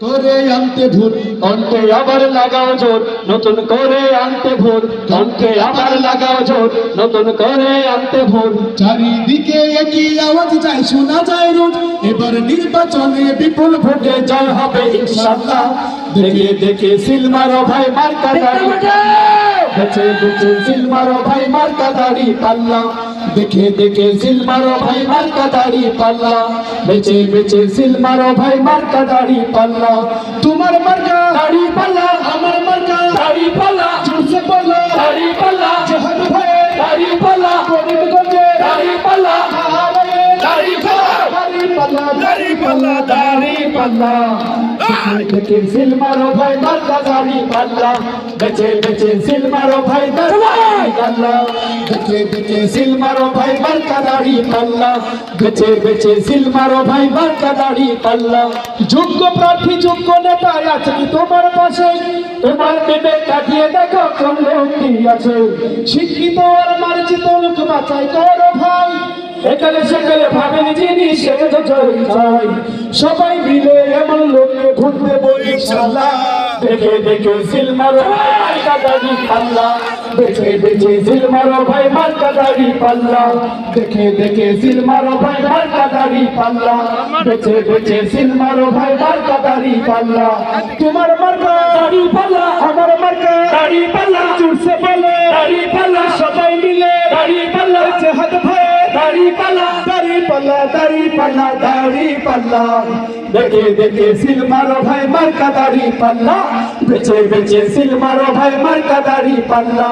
করে আনতে ভুল কণ্ঠে আবার লাগাও জোর নতুন করে আনতে ভোর কণ্ঠে আবার লাগাও জোর নতুন করে আনতে ভোর চারিদিকে একই আওয়াজ যায় শোনা যায় রোজ। এবার নির্বাচনে বিপুল ভোটে জয় হবে ইনশাআল্লাহ। দেখে দেখে সিল মারো ভাই মার্কা দাড়ি বেছে বেছে সিল মারো ভাই মার্কা দাড়ি পাল্লা। দেখে দেখে সিল মারো ভাই, মার্কা দাড়ি পাল্লা। বেছে বেছে সিল মারো ভাই, মার্কা দাড়ি পাল্লা। তোমার মার্কা পাল্লা দেখে সিল মারো ভাই মার্কা দাড়ি পাল্লা বেচে বেচে সিল মারো ভাই দাড়ি পাল্লা দেখে দেখে সিল মারো ভাই মার্কা দাড়ি পাল্লা বেচে বেচে সিল মারো ভাই মার্কা দাড়ি পাল্লা যোগ্য প্রার্থী যোগ্য নেতা আছে কি তোমার পাশে। তোমার বিবেক কাটিয়ে দেখো কোন লোকটি আছে। শিক্ষিত আর মার্জিত লোক বাছাই করো ভাই। এখানে সেখানে সে তো জয় চাই সবাই মিলে এমন লোককে ভোট দেবো ইনশাল্লাহ দেখে দেখে সিল মারো ভাই দাড়ি পাল্লা। বেচে বেচে সিল মারো ভাই মার্কা দাড়ি পাল্লা। দেখে দেখে সিল মারো ভাই মার্কা দাড়ি পাল্লা। বেচে বেচে সিল মারো ভাই মার্কা দাড়ি পাল্লা। তোমার মার্কা দাড়ি পাল্লা, আমার মার্কা দাড়ি পাল্লা। জোরসে বলো, দাড়ি পাল্লা। পাল্লা দাড়ি পাল্লা। দেখে দেখে সিল মারো ভাই মার্কা দাড়ি পাল্লা। বেচে বেচে সিল মারো ভাই মার্কা দাড়ি পাল্লা।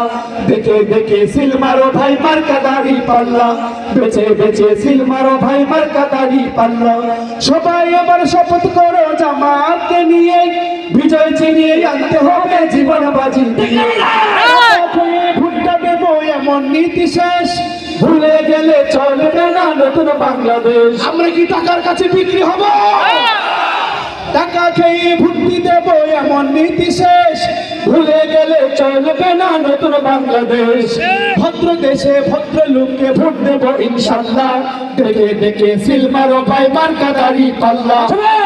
দেখে দেখে সিল মারো ভাই মার্কা দাড়ি পাল্লা। বেচে বেচে সিল মারো ভাই মার্কা দাড়ি পাল্লা। সবাই এবার শপথ করো জামাতকে নিয়ে। বিজয় চিনিয়ে আনতে হবে জীবন বাজি ভুট্টা দেবো এমন নীতি শেষ। ভুলে গেলে চলবে না নতুন বাংলাদেশ। আমরা কি টাকার কাছে বিক্রি হব? টাকা খেয়ে ভুট্টি দেবো এমন নীতি শেষ। ভুলে গেলে চলবে না নতুন বাংলাদেশ। ভদ্র দেশে ভদ্র লোককে ভোট দেবো ইনশাল্লাহ। দেখে দেখে সিল মারো ভাই মার্কা দাড়ি পাল্লা।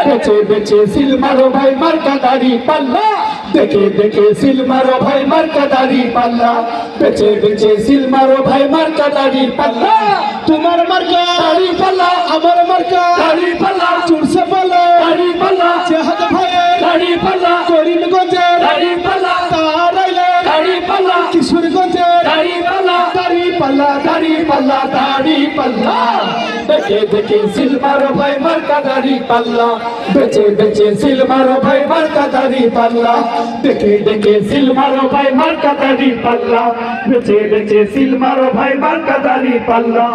বেচে বেচে সিল মারো ভাই মার্কা দাড়ি পাল্লা। দেখে দেখে সিল মারো ভাই মার্কা দাড়ি পাল্লা। বেচে বেচে সিল মারো ভাই মার্কা দাড়ি পাল্লা। তোমার মার্কা। দাড়ি পাল্লা আমার মার্কা। দাড়ি পাল্লা। পাল্লা, দাড়ি পাল্লা। দেখে দেখে সিল মারো ভাই, মার্কা দাড়ি পাল্লা। বেচে বেচে সিল মারো ভাই, মার্কা দাড়ি পাল্লা। দেখে দেখে সিল মারো ভাই, মার্কা দাড়ি পাল্লা। বেচে বেচে সিল মারো ভাই, মার্কা দাড়ি পাল্লা।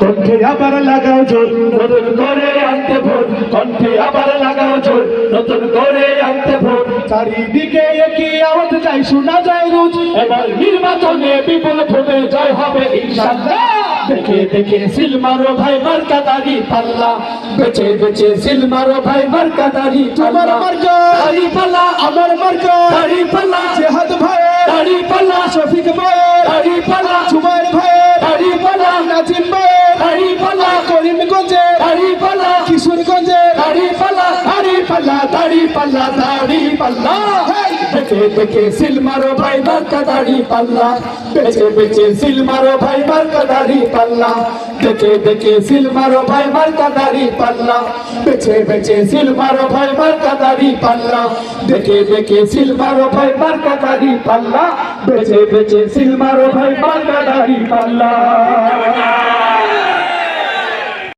কণ্ঠে আবার লাগাও জোর, নতুন করে আনতে ভোর। কণ্ঠে আবার লাগাও জোর, নতুন করে আনতে ভোর। চারিদিকে একই আওয়াজ যায় শোনা যায় রোজ। এবার নির্বাচনে বিপুল ভোটে জয় হবে ইনশাআল্লাহ। দেখে দেখে সিল মারো ভাই মার্কা দাড়ি পাল্লা। বেচে বেচে সিল মারো ভাই মার্কা দাড়ি তোমার মার্কা। দাড়ি পাল্লা আমার মার্কা। দাড়ি পাল্লা। জেহাদ ভাই। দাড়ি পাল্লা। শফিক ভাই। দাড়ি পাল্লা। জুবাইর ভাই। দাড়ি পাল্লা। নাজিম ভাই। দাড়ি পাল্লা। করিমগঞ্জে। দাড়ি পাল্লা। দাড়ি পাল্লা দাড়ি পাল্লা দেখে দেখে সিল মারো ভাই মার্কা দাড়ি পাল্লা বেচে বেচে সিল মারো ভাই মার্কা দাড়ি পাল্লা দেখে দেখে সিল মারো ভাই মার্কা দাড়ি পাল্লা বেচে বেচে সিল মারো ভাই মার্কা দাড়ি পাল্লা দেখে দেখে সিল মারো ভাই মার্কা দাড়ি পাল্লা বেচে বেচে সিল মারো ভাই মার্কা দাড়ি পাল্লা